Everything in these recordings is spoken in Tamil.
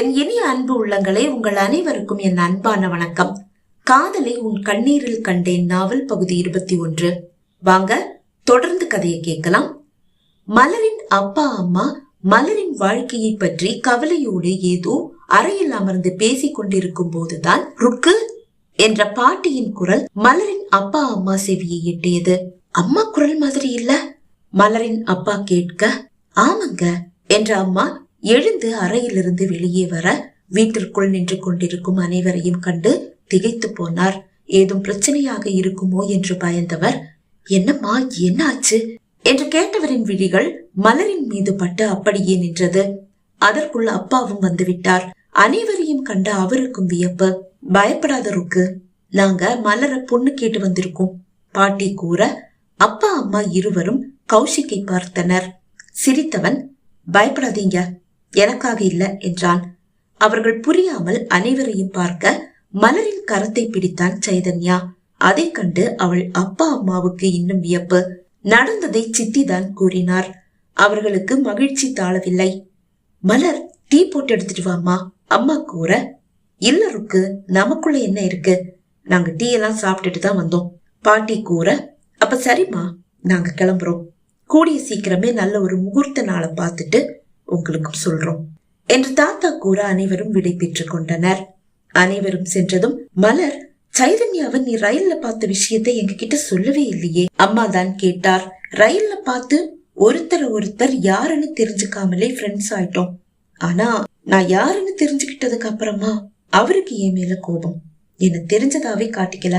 என் இனிய அன்பு உள்ளங்களே உங்கள் அனைவருக்கும் என் அன்பான வணக்கம். காதலை உன் கண்ணீரில் கண்டேன் நாவல் பகுதி இருபத்தி ஒன்று. வாங்க தொடர்ந்து கதையை கேட்கலாம். மலரின் அப்பா அம்மா மலரின் வாழ்க்கையை பற்றி கவலையோடு ஏதோ அறையில் அமர்ந்து பேசிக் கொண்டிருக்கும் போதுதான் ருக்கு என்ற பாட்டியின் குரல் மலரின் அப்பா அம்மா செவியை எட்டியது. அம்மா குரல் மாதிரி இல்ல. மலரின் அப்பா கேட்க ஆமாங்க என்ற அம்மா எழுந்து அறையிலிருந்து வெளியே வர வீட்டிற்குள் நின்று கொண்டிருக்கும் அனைவரையும் கண்டு திகைத்து போனார். ஏதும் பிரச்சனையாக இருக்குமோ என்று பயந்தவர் என்னம்மா என்ன ஆச்சு என்று கேட்டவரின் விழிகள் மலரின் மீது பட்டு அப்படியே நின்றது. அதற்குள் அப்பாவும் வந்துவிட்டார். அனைவரையும் கண்ட அவருக்கும் வியப்பு. பயப்படாத ருக்கு நாங்க மலர பொண்ணு கேட்டு வந்திருக்கோம் பாட்டி கூற அப்பா அம்மா இருவரும் கௌஷிக்கை பார்த்தனர். சிரித்தவன் பயப்படாதீங்க எனக்காக இல்லை என்றான் அவர்கள் புரியாமல் அனைவரையும் பார்க்க மலரின் கரத்தை பிடித்தான் சைதன்யா. அதை கண்டு அவள் அப்பா அம்மாவுக்கு இன்னும் வியப்பு. நடந்ததை சித்திதான் கூறினார். அவர்களுக்கு மகிழ்ச்சி தாழவில்லை. மலர் டீ போட்டு எடுத்துட்டு வாமா அம்மா கூற இல்ல ருக்கு நமக்குள்ள என்ன இருக்கு? நாங்க டீ எல்லாம் சாப்பிட்டுட்டு தான் வந்தோம். பாட்டி கூற அப்ப சரிம்மா நாங்க கிளம்புறோம். கூடிய சீக்கிரமே நல்ல ஒரு முகூர்த்த நாளை பார்த்துட்டு உங்களுக்கும் சொல்றோம். என்று தாத்தா கூற அனைவரும் விடை பெற்றுக் கொண்டனர். அனைவரும் சென்றதும் மலர் சைதன்யாவை நீ ரயில்ல பார்த்த விஷயத்தை எங்ககிட்ட சொல்லவே இல்லையே. அம்மா தான் கேட்டார். ரயில்ல பார்த்து ஒருத்தர் ஒருத்தர் யாருன்னு தெரிஞ்சுக்காமலே ஃப்ரெண்ட்ஸ் ஆயிட்டோம். ஆனா நான் யாருன்னு தெரிஞ்சுக்கிட்டதுக்கு அப்புறமா அவருக்கு என் மேல கோபம். என்ன தெரிஞ்சதாவே காட்டிக்கல.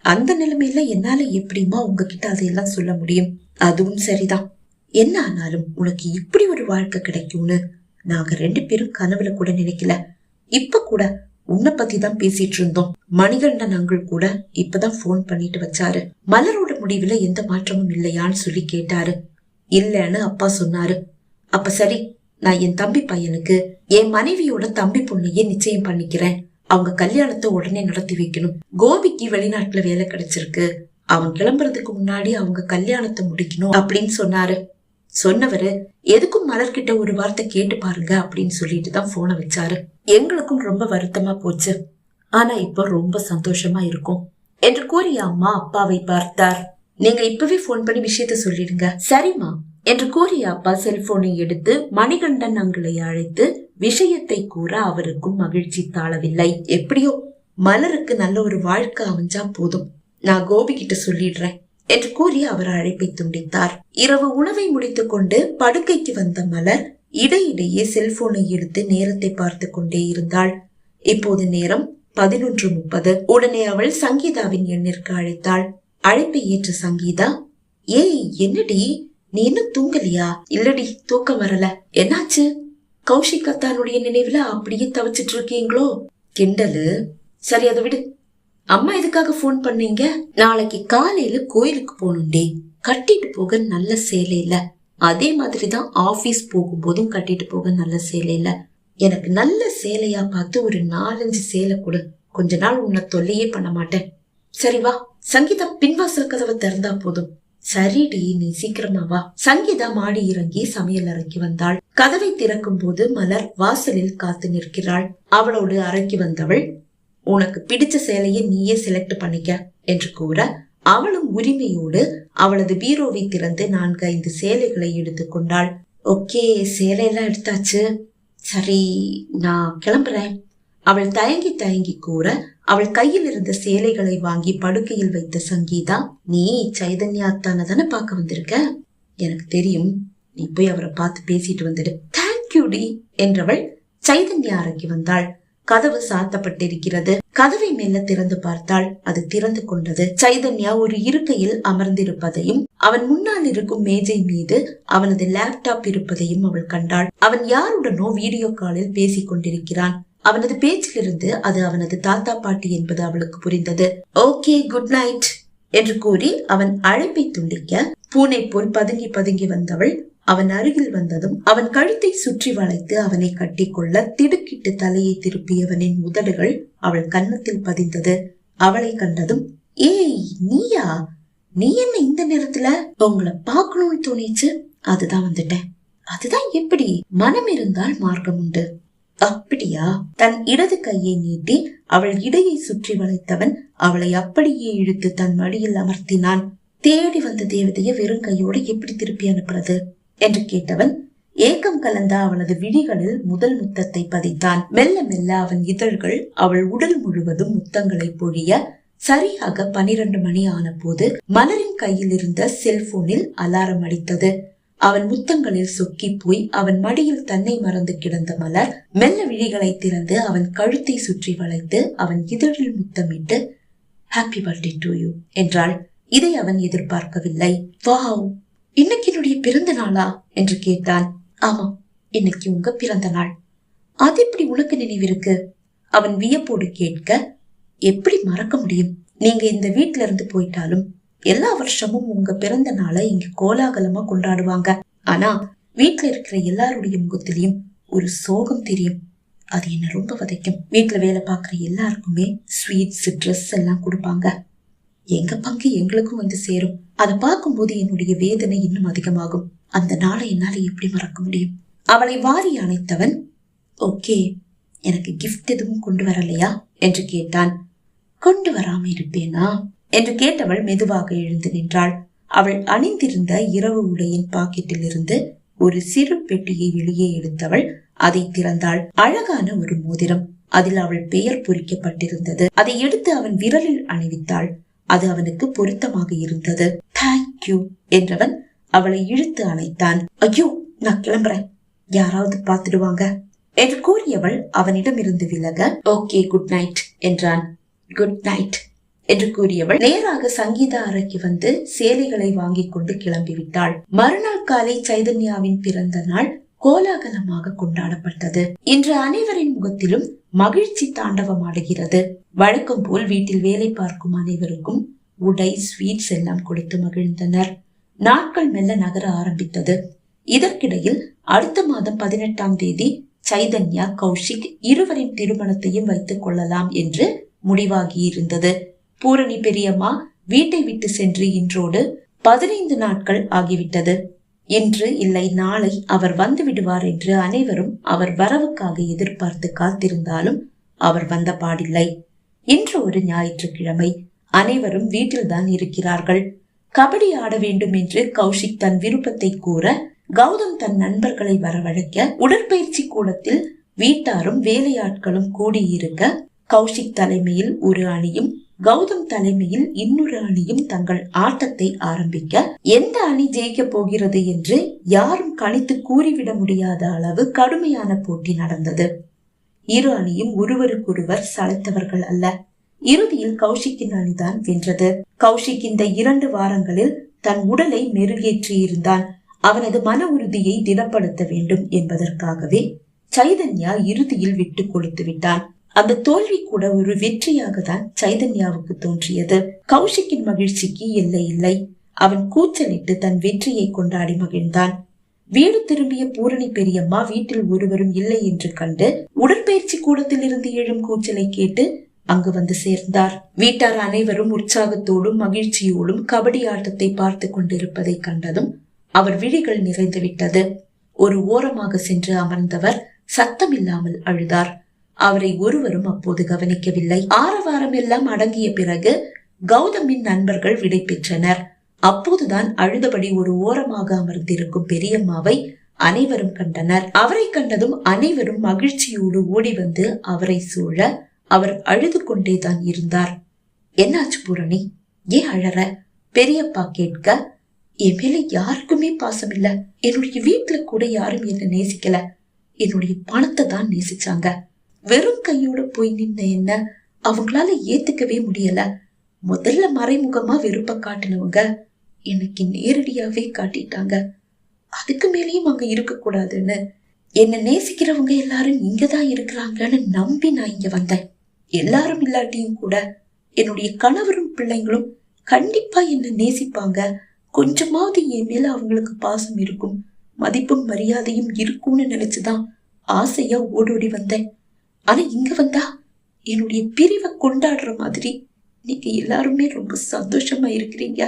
அந்த நிலைமையில என்னால எப்படிமா உங்ககிட்ட அதையெல்லாம் சொல்ல முடியும்? அதுவும் சரிதான். என்ன ஆனாலும் உனக்கு இப்படி ஒரு வாழ்க்கை கிடைக்கும்னு நாங்க ரெண்டு பேரும் கனவுல கூட நினைக்கல. இப்ப கூட உன்னை பத்தி தான் பேசிட்டு இருந்தோம். மணிகண்டன் அங்கிள் கூட இப்பதான் போன் பண்ணிட்டு வச்சாரு. மலரோட முடிவுல எந்த மாற்றமும் இல்லையான்னு சொல்லி கேட்டாரு. இல்லன்னு அப்பா சொன்னாரு. அப்ப சரி நான் என் தம்பி பையனுக்கு என் மனைவியோட தம்பி பொண்ணையே நிச்சயம் பண்ணிக்கிறேன். அவங்க கல்யாணத்தை உடனே நடத்தி வைக்கணும். கோபிக்கு வெளிநாட்டுல வேலை கிடைச்சிருக்கு. அவன் கிளம்புறதுக்கு முன்னாடி அவங்க கல்யாணத்தை முடிக்கணும் அப்படின்னு சொன்னாரு. சொன்னவரு எதுக்கும் மலர்கிட்ட ஒரு வார்த்தை கேட்டு பாருங்க அப்படின்னு சொல்லிட்டு தான் போனை வச்சாரு. எங்களுக்கும் ரொம்ப வருத்தமா போச்சு. ஆனா இப்போ ரொம்ப சந்தோஷமா இருக்கும் என்று கூறிய அம்மா அப்பாவை பார்த்தார். நீங்க இப்பவே போன் பண்ணி விஷயத்த சொல்லிடுங்க. சரிம்மா என்று கூறிய அப்பா செல்போனை எடுத்து மணிகண்டன் அங்களை அழைத்து விஷயத்தை கூற அவருக்கும் மகிழ்ச்சி தாழவில்லை. எப்படியோ மலருக்கு நல்ல ஒரு வாழ்க்கை அமைஞ்சா போதும். நான் கோபி கிட்ட சொல்லிடுறேன். என்று கூறி அவர் அழைப்பை துண்டித்தார். இரவு உணவை முடித்துக் கொண்டு படுக்கைக்கு வந்த மலர் இடையிடையே செல்போனை எடுத்து நேரத்தை பார்த்து கொண்டே இருந்தாள். இப்போது நேரம் பதினொன்று முப்பது. உடனே அவள் சங்கீதாவின் எண்ணிற்கு அழைத்தாள். அழைப்பை ஏற்ற சங்கீதா ஏய் என்னடி? நீ இன்னும் தூங்கலையா? இல்லடி தூக்கம் வரல. என்னாச்சு? கௌஷிக் அத்தானுடைய நினைவுல அப்படியே தவிச்சிட்டு இருக்கீங்களோ? கிண்டலு. சரி அதை விடு. அம்மா எதுக்காக ஃபோன் பண்ணீங்க? நாளைக்கு காலையில கோயிலுக்கு போகணும்டே. கட்டிட்டு போக நல்ல சேலை இல்ல. அதே மாதிரி தான் ஆபீஸ் போகும்போதும் கட்டிட்டு போக நல்ல சேலை இல்ல. எனக்கு நல்ல சேலையா பார்த்து ஒரு நாலஞ்சு சேலை கொடு. கொஞ்ச நாள் உன்னை தொல்லையே பண்ண மாட்டேன். சரி வா. சங்கீதா பின்வாசல் கதவை திறந்தா போதும். சரிடி நீ சீக்கிரமா வா. சங்கீதா மாடி இறங்கி சமையல் அறைக்கு வந்தாள். கதவை திறக்கும் போது மலர் வாசலில் காத்து நிற்கிறாள். அவளோடு அறைக்கு வந்தவள் உனக்கு பிடிச்ச சேலையை நீயே செலக்ட் பண்ணிக்க என்று கூற அவளும் உரிமையோடு அவளது பீரோவை திறந்து நான்கு ஐந்து சேலைகளை எடுத்துக்கொண்டாள் ஓகே சேலையெல்லாம் எடுத்தாச்சு. சரி நான் கிளம்புறேன். அவள் தயங்கி தயங்கி கூற அவள் கையில் இருந்த சேலைகளை வாங்கி படுக்கையில் வைத்த சங்கீதா நீ சைதன்யா அத்தான தானே பார்க்க வந்திருக்க? எனக்கு தெரியும். நீ போய் அவரை பார்த்து பேசிட்டு வந்துடு. தேங்க்யூடி என்றவள் சைதன்யா அறைக்கு வந்தாள். கதவு சாத்தப்பட்டிருக்கிறது. கதவை மேல திறந்து பார்த்தால் அது திறந்து கொண்டது. சைதன்யா ஒரு இருக்கையில் அமர்ந்திருப்பதையும் அவன் முன்னால் இருக்கும் மேஜை மீது அவனது லேப்டாப் இருப்பதையும் அவள் கண்டாள். அவன் யாருடனோ வீடியோ காலில் பேசிக் கொண்டிருக்கிறான். அவனது பேச்சிலிருந்து அது அவனது தாத்தா பாட்டி என்பது அவளுக்கு புரிந்தது. ஓகே குட் நைட் என்று கூறி அவன் அழைப்பை துண்டிக்க பூனை போல் பதுங்கி பதுங்கி வந்தவள் அவன் அருகில் வந்ததும் அவன் கழுத்தை சுற்றி வளைத்து அவனை கட்டிக்கொள்ள திடுக்கிட்டு தலையை திருப்பியவனின் உதடுகள் அவள் கன்னத்தில் பதிந்தது. அவளை கண்டதும் ஏய் நீயா? நீ என்ன இந்த நேரத்துல? உங்களை பார்க்கணும்னு தோணிச்சு? அதுதான் வந்துட்டேன். அதுதான் எப்படி? மனம் இருந்தால் மார்க்கம் உண்டு. அப்படியா? தன் இடது கையை நீட்டி அவள் இடையை சுற்றி வளைத்தவன் அவளை அப்படியே இழுத்து தன் மடியில் அமர்த்தினான். தேடி வந்த தேவதையை வெறும் கையோடு எப்படி திருப்பி அனுப்புறது? என்று கேட்டவன் ஏக்கம் கலந்த அவனது விழிகளில் முதல் முத்தத்தை பதித்தான். மெல்ல மெல்ல அவன் இதழ்கள் அவள் உடல் முழுவதும் முத்தங்களை பொழிய சரியாக பனிரெண்டு மணி ஆன போது மலரின் கையில் இருந்த செல்போனில் அலாரம் அடித்தது. அவன் முத்தங்களில் சொக்கி போய் அவன் மடியில் தன்னை மறந்து கிடந்த மலர் மெல்ல விழிகளை திறந்து அவன் கழுத்தை சுற்றி வளைத்து அவன் இதழில் முத்தமிட்டு ஹாப்பி பர்த்டே டு யூ என்றாள். இதை அவன் எதிர்பார்க்கவில்லை. வாவ் இன்னைக்கு என்னுடைய பிறந்த நாளா? என்று கேட்டாள். ஆமாம் இன்னைக்கு உங்க பிறந்த நாள். அது எப்படி உனக்கு நினைவிருக்கு? அவன் வியப்போடு கேட்க எப்படி மறக்க முடியும்? நீங்க இந்த வீட்ல இருந்து போயிட்டாலும் எல்லா வருஷமும் உங்க பிறந்த நாளை இங்க கோலாகலமா கொண்டாடுவாங்க. ஆனா வீட்ல இருக்கிற எல்லாருடைய முகத்திலையும் ஒரு சோகம் தெரியும். அது என்ன ரொம்ப வதைக்கும். வீட்டுல வேலை பார்க்குற எல்லாருக்குமே ஸ்வீட்ஸ் ட்ரெஸ் எல்லாம் கொடுப்பாங்க. எங்க பங்கு எங்களுக்கும் வந்து சேரும். அதை பார்க்கும்போது என்னுடைய வேதனை இன்னும் அதிகமாகும். அந்த நாளை என்னால எப்படி மறக்க முடியும்? அவளை வாரி அணைத்தவன் ஓகே எனக்கு கிஃப்ட் எதுவும் கொண்டு வரலையா? என்று கேட்டான். கொண்டு வராம இருப்பேனா? என்று கேட்டவள் மெதுவாக எழுந்து நின்றாள். அவள் அணிந்திருந்த இரவு உடையின் பாக்கெட்டில் இருந்து ஒரு சிறு பெட்டியை வெளியே எடுத்தவள் அதை திறந்தாள். அழகான ஒரு மோதிரம். அதில் அவள் பெயர் பொறிக்கப்பட்டிருந்தது. அதை எடுத்து அவன் விரலில் அணிவித்தாள். அது அவனுக்கு பொருத்தமாக இருந்தது. தேங்க்யூ என்றவன் அவளை இழுத்து அணைத்தான். ஐயோ நான் கிளம்புறேன். யாராவது பார்த்துடுவாங்க. என்று கூறியவள் அவனிடமிருந்து விலக ஓகே குட் நைட் என்றான். குட் நைட் என்று கூறியவள் நேராக சங்கீதா அறைக்கு வந்து சேலைகளை வாங்கி கொண்டு கிளம்பிவிட்டாள். மறுநாள் காலை சைதன்யாவின் பிறந்த நாள் கோலாகலமாக கொண்டாடப்பட்டது. இன்று அனைவரின் முகத்திலும் மகிழ்ச்சி தாண்டவமாடுகிறது வழக்கம் போல் வீட்டில் வேலை பார்க்கும் அனைவருக்கும் உடை ஸ்வீட்ஸ் எல்லாம் கொடுத்து மகிழ்ந்தனர். நாட்கள் மெல்ல நகர ஆரம்பித்தது. இதற்கிடையில் அடுத்த மாதம் பதினெட்டாம் தேதி சைதன்யா கௌஷிக் இருவரின் திருமணத்தையும் வைத்துக் கொள்ளலாம் என்று முடிவாகி இருந்தது பூரணி பெரியம்மா வீட்டை விட்டு சென்று இன்றோடு பதினைந்து நாட்கள் ஆகிவிட்டது. இன்று இல்லை நாளை அவர் வந்து விடுவார் என்று அனைவரும் அவர் வரவுக்காக எதிர்பார்த்து காத்திருந்தாலும் அவர் வந்த பாடில்லை. இன்று ஒரு ஞாயிற்றுக்கிழமை அனைவரும் வீட்டில்தான் இருக்கிறார்கள். கபடி ஆட வேண்டும் என்று கௌஷிக் தன் விருப்பத்தை கூற கௌதம் தன் நண்பர்களை வரவழைக்க உடற்பயிற்சி கூடத்தில் வீட்டாரும் வேலையாட்களும் கூடியிருக்க கௌஷிக் தலைமையில் ஒரு அணியும் கௌதம் தலைமையில் இன்னொரு அணியும் தங்கள் ஆட்டத்தை ஆரம்பிக்க எந்த அணி ஜெயிக்க போகிறது என்று யாரும் கணித்து கூறிவிட முடியாத அளவு கடுமையான போட்டி நடந்தது. இரு அணியும் ஒருவருக்கொருவர் சளைத்தவர்கள் அல்ல. இறுதியில் கௌஷிக்கின் அணிதான் வென்றது. கௌஷிக் இந்த இரண்டு வாரங்களில் தன் உடலை மெருகேற்றியிருந்தான் அவனது மன உறுதியை திடப்படுத்த வேண்டும் என்பதற்காகவே சைதன்யா இறுதியில் விட்டு கொடுத்து விட்டான் அந்த தோல்வி கூட ஒரு வெற்றியாக தான் சைதன்யாவுக்கு தோன்றியது. கௌஷிக்கின் மகிழ்ச்சிக்கு எல்லை இல்லை. அவன் கூச்சலிட்டு தன் வெற்றியை கொண்டாடி மகிழ்ந்தான். வீடு திரும்பிய பூரணி பெரியம்மா வீட்டில் ஒருவரும் இல்லை என்று கண்டு உடற்பயிற்சி கூடத்தில் இருந்து எழும் கூச்சலை கேட்டு அங்கு வந்து சேர்ந்தார். வீட்டார் அனைவரும் உற்சாகத்தோடும் மகிழ்ச்சியோடும் கபடி ஆட்டத்தை பார்த்து கொண்டிருப்பதை கண்டதும் அவர் விழிகள் நிறைந்து விட்டது. ஒரு ஓரமாக சென்று அமர்ந்தவர் சத்தமில்லாமல் அழுதார். அவரை ஒருவரும் அப்போது கவனிக்கவில்லை. ஆரவாரம் எல்லாம் அடங்கிய பிறகு கௌதமின் நண்பர்கள் விடை பெற்றனர். அப்போதுதான் அழுதபடி ஒரு ஓரமாக அமர்ந்திருக்கும் பெரியம்மாவை அனைவரும் கண்டனர். அவரை கண்டதும் அனைவரும் மகிழ்ச்சியோடு ஓடி வந்து அவரை சூழ அவர் அழுது கொண்டேதான் இருந்தார். என்னாச்சு பூரணி? ஏன் அழற? பெரியப்பா கேட்க என் மேல யாருக்குமே பாசம் இல்ல. என்னுடைய வீட்டுல கூட யாரும் என்ன நேசிக்கல. என்னுடைய பணத்தை தான் நேசிச்சாங்க. வெறும் கையோட போய் நின்ன என்ன? அவங்களால ஏத்துக்கவே முடியல. முதல்ல மறைமுகமா வெறுப்ப காட்டினவங்க எனக்கு நேரடியாவே காட்டிட்டாங்க. அதுக்கு மேலேயும் அங்க இருக்க கூடாதுன்னு என்ன நேசிக்கிறவங்க எல்லாரும் இங்கதான் இருக்கிறாங்கன்னு நம்பி நான் இங்க வந்தேன். எல்லாரும் இல்லாட்டியும் கூட என்னுடைய கணவரும் பிள்ளைங்களும் கண்டிப்பா என்ன நேசிப்பாங்க. கொஞ்சமாவது என் மேல அவங்களுக்கு பாசம் இருக்கும் மதிப்பும் மரியாதையும் இருக்கும்னு நினைச்சுதான் ஆசையா ஓடோடி வந்தேன். ஆனா இங்க வந்தா என்னுடைய பிரிவை கொண்டாடுற மாதிரி நீங்க எல்லாருமே ரொம்ப சந்தோஷமா இருக்கிறீங்க.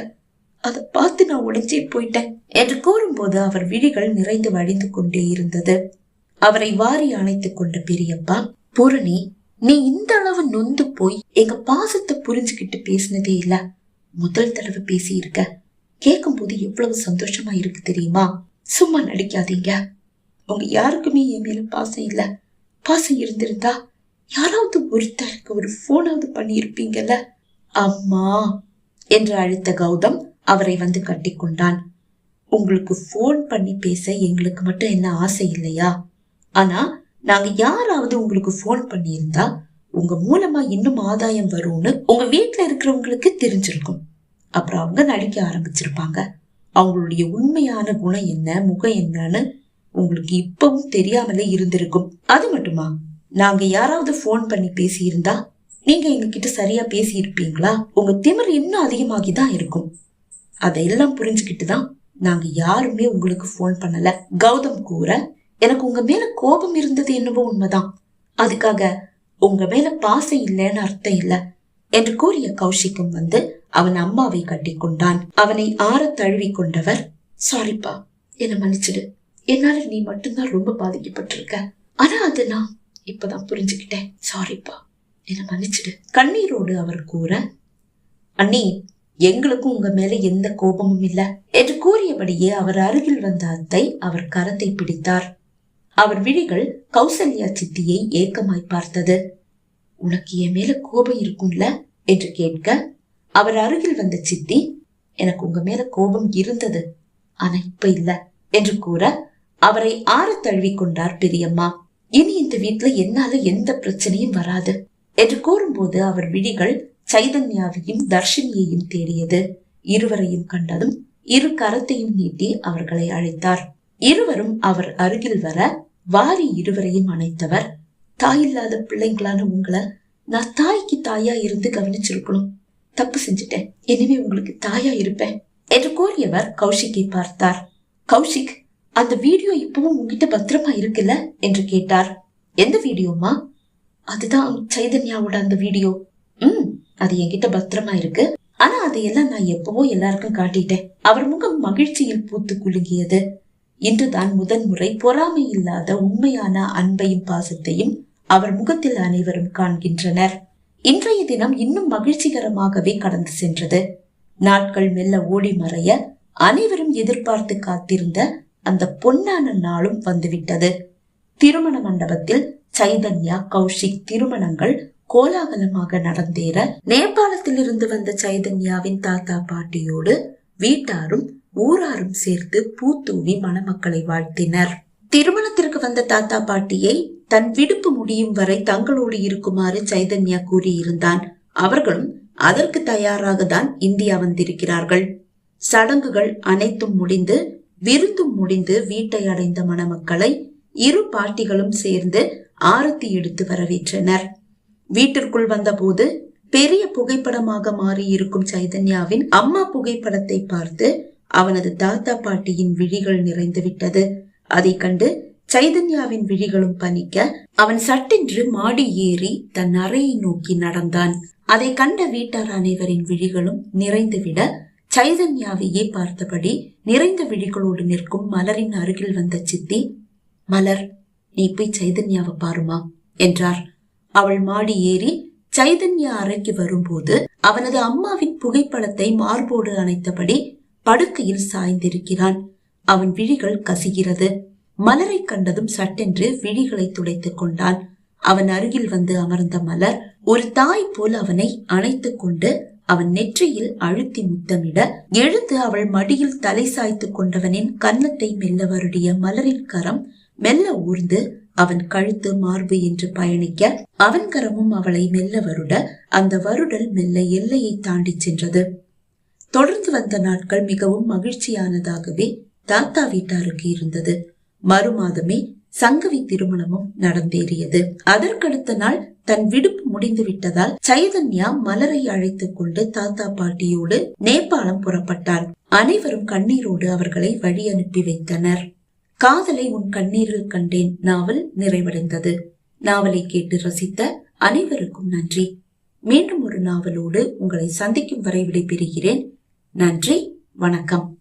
அதை பார்த்து நான் உடஞ்சே போயிட்டேன் என்று கூறும்போது அவர் விழிகள் நிறைந்து வழிந்து கொண்டே இருந்தது. அவரை வாரி அணைத்துக் கொண்ட பெரியப்பா பூரணி நீ இந்த அளவு நொந்து போய் எங்க பாசத்தை புரிஞ்சுக்கிட்டு பேசினதே இல்ல. முதல் தடவை பேசி இருக்க கேட்கும் போது எவ்வளவு சந்தோஷமா இருக்கு தெரியுமா? சும்மா நடிக்காதீங்க. உங்க யாருக்குமே என் மேல பாசம் இல்ல. பாசம் இருந்திருந்தா யாராவது ஒருத்தருக்கு ஒரு போனாவது பண்ணியிருப்பீங்கல்ல? அம்மா! என்று அழைத்த கௌதம் அவரை வந்து கட்டிக்கொண்டான். உங்களுக்கு ஃபோன் பண்ணி பேச எங்களுக்கு மட்டும் என்ன ஆசை இல்லையா? ஆனா நாங்க யாராவது உங்களுக்கு ஃபோன் பண்ணியிருந்தா உங்க மூலமா இன்னும் ஆதாயம் வரும்னு உங்க வீட்டுல இருக்கிறவங்களுக்கு தெரிஞ்சிருக்கும். அப்புறம் அவங்க நடிக்க ஆரம்பிச்சிருப்பாங்க. அவங்களுடைய உண்மையான குணம் என்ன முகம் என்னன்னு உங்களுக்கு இப்பவும் தெரியாமலே இருந்திருக்கும். அது மட்டுமா? நாங்க யாராவது ஃபோன் பண்ணி பேசியிருந்தா நீங்க எங்க கிட்ட சரியா பேசி இருப்பீங்களா உங்க திமிர் இன்னும் அதிகமாகி தான் இருக்கும். அதையெல்லாம் புரிஞ்சுக்கிட்டு தான் நாங்க யாருமே உங்களுக்கு ஃபோன் பண்ணல. கௌதம் கூற எனக்கு உங்க மேல கோபம் இருந்தது என்னவோ உண்மைதான். அதுக்காக உங்க மேல பாசம் இல்லைன்னு அர்த்தம் இல்ல என்று கூறிய கௌஷிக்கும் வந்து அவன் அம்மாவை கட்டி கொண்டான் அவனை ஆற தழுவி கொண்டவர் சாரிப்பா என்ன மன்னிச்சிடு. என்னால நீ மட்டும்தான் ரொம்ப பாதிக்கப்பட்டிருக்க. ஆனா அது நான் இப்பதான் புரிஞ்சுக்கிட்டேன். சாரிப்பா என்ன மன்னிச்சிடு. கண்ணீரோடு அவர் கூற அண்ணி எங்களுக்கும் உங்க மேல எந்த கோபமும் இல்ல. என்று கூறியபடியே அவர் அருகில் வந்த அத்தை அவர் கரத்தை பிடித்தார். அவர் விழிகள் கௌசல்யா சித்தியை ஏக்கமாய் பார்த்தது. உனக்கு என் மேல கோபம் இருக்கும்ல? என்று கேட்க அவர் அருகில் வந்த சித்தி எனக்கு உங்க மேல கோபம் இருந்தது ஆனா இப்ப இல்ல. என்று கூற அவரை ஆற தழுவி கொண்டார் பெரியம்மா. இனி இந்த வீட்டுல என்னால எந்த பிரச்சனையும் வராது என்று கூறும்போது அவர் விழிகள் சைதன்யாவையும் தர்ஷினியையும் தேடியது. இருவரையும் கண்டதும் இரு கரத்தையும் நீட்டி அவர்களை அழைத்தார். இருவரும் அவர் அருகில் வர வாரி இருவரையும் அணைத்தவர். தாயில்லாத பிள்ளைங்களான உங்களை நான் தாய்க்கு தாயா இருந்து கவனிச்சிருக்கணும். தப்பு செஞ்சுட்டேன். இனிமே உங்களுக்கு தாயா இருப்பேன் என்று கூறியவர் கௌஷிக்கை பார்த்தார். கௌஷிக் அந்த வீடியோ இப்பவும் உங்ககிட்ட பத்திரமா இருக்குல்ல? என்று கேட்டார். எந்த வீடியோமா அதுதான் சைதன்யாவோட அந்த வீடியோ. ம் அது என்கிட்ட பத்திரமா இருக்கு. ஆனா அதையெல்லாம் நான் எப்பவோ எல்லாருக்கும் காட்டிட்டேன். அவர் முகம் மகிழ்ச்சியில் பூத்து குலுங்கியது. இன்றுதான் முதன்முறை பொறாமை இல்லாத உண்மையான அன்பையும் பாசத்தையும் அவர் முகத்தில் அனைவரும் காண்கின்றனர். இன்றைய தினம் இன்னும் மகிழ்ச்சிகரமாகவே கடந்து சென்றது. நாட்கள் மெல்ல ஓடி மறைய அனைவரும் எதிர்பார்த்து காத்திருந்த அந்த பொன்னான நாளும் வந்துவிட்டது. திருமண மண்டபத்தில் சைதன்யா கௌஷிக் திருமணங்கள் கோலாகலமாக நடந்தேற நேபாளத்தில் இருந்து வந்த சைதன்யாவின் தாத்தா பாட்டியோடு வீட்டாரும் ஊராரும் சேர்த்து பூத்தூவி மணமக்களை வாழ்த்தினர். திருமணத்திற்கு வந்த தாத்தா பாட்டியை தன் விடுப்பு முடியும் வரை தங்களோடு இருக்குமாறு சைதன்யா கூறியிருந்தான். அவர்களும் அதற்கு தயாராக தான் இந்தியா வந்திருக்கிறார்கள். சடங்குகள் அனைத்தும் முடிந்து விருந்து முடிந்து வீட்டை அடைந்த மணமக்களை இரு பாட்டிகளும் சேர்ந்து ஆரத்தி எடுத்து வரவேற்றனர். வீட்டிற்குள் வந்தபோது பெரிய புகைப்படமாக மாறி இருக்கும் சைதன்யாவின் அம்மா புகைப்படத்தை பார்த்து அவனது தாத்தா பாட்டியின் விழிகள் நிறைந்து விட்டது அதை கண்டு சைதன்யாவின் விழிகளும் பணிக்க அவன் சட்டென்று மாடி ஏறி தன் அறையை நோக்கி நடந்தான். அதை கண்ட வீட்டார் அனைவரின் விழிகளும் நிறைந்துவிட சைதன்யாவையே பார்த்தபடி நிறைந்த விழிகளோடு நிற்கும் மலரின் அருகில் வந்த சித்தி மலர் நீ போய் சைதன்யாவை பாருமா என்றார். அவள் மாடி ஏறி சைதன்யா அறைக்கு வரும்போது அவனது அம்மாவின் புகைப்படத்தை மார்போடு அணைத்தபடி படுக்கையில் சாய்ந்திருக்கிறான். அவன் விழிகள் கசிகிறது. மலரை கண்டதும் சட்டென்று விழிகளை துடைத்துக் கொண்டான் அவன் அருகில் வந்து அமர்ந்த மலர் ஒரு தாய் போல் அவனை அணைத்துக் கொண்டு அவன் நெற்றியில் அழுத்தி முத்தமிட எழுந்து அவள் மடியில் தலை சாய்த்து கொண்டவனின் கன்னத்தை மெல்ல வருடிய மலரின் கரம் மெல்ல ஊர்ந்து அவன் கழுத்து மார்பு என்று பயணிக்க அவன் கரமும் அவளை மெல்ல வருட அந்த வருடல் மெல்ல எல்லையை தாண்டி சென்றது. தொடர்ந்து வந்த நாட்கள் மிகவும் மகிழ்ச்சியானதாகவே தாத்தா வீட்டாருக்கு இருந்தது. மறு மாதமே சங்கவி திருமணமும் நடந்தேறியது. அதற்கடுத்த நாள் தன் விடுப்பு முடிந்து விட்டதால் சைதன்யா மலரை அழைத்துக் கொண்டு தாத்தா பாட்டியோடு நேபாளம் புறப்பட்டார் அனைவரும் கண்ணீரோடு அவர்களை வழி அனுப்பி வைத்தனர். காதலை உன் கண்ணீரில் கண்டேன். நாவல் நிறைவடைந்தது. நாவலை கேட்டு ரசித்த அனைவருக்கும் நன்றி. மீண்டும் ஒரு நாவலோடு உங்களை சந்திக்கும் வரை விடைபெறுகிறேன். நன்றி. வணக்கம்.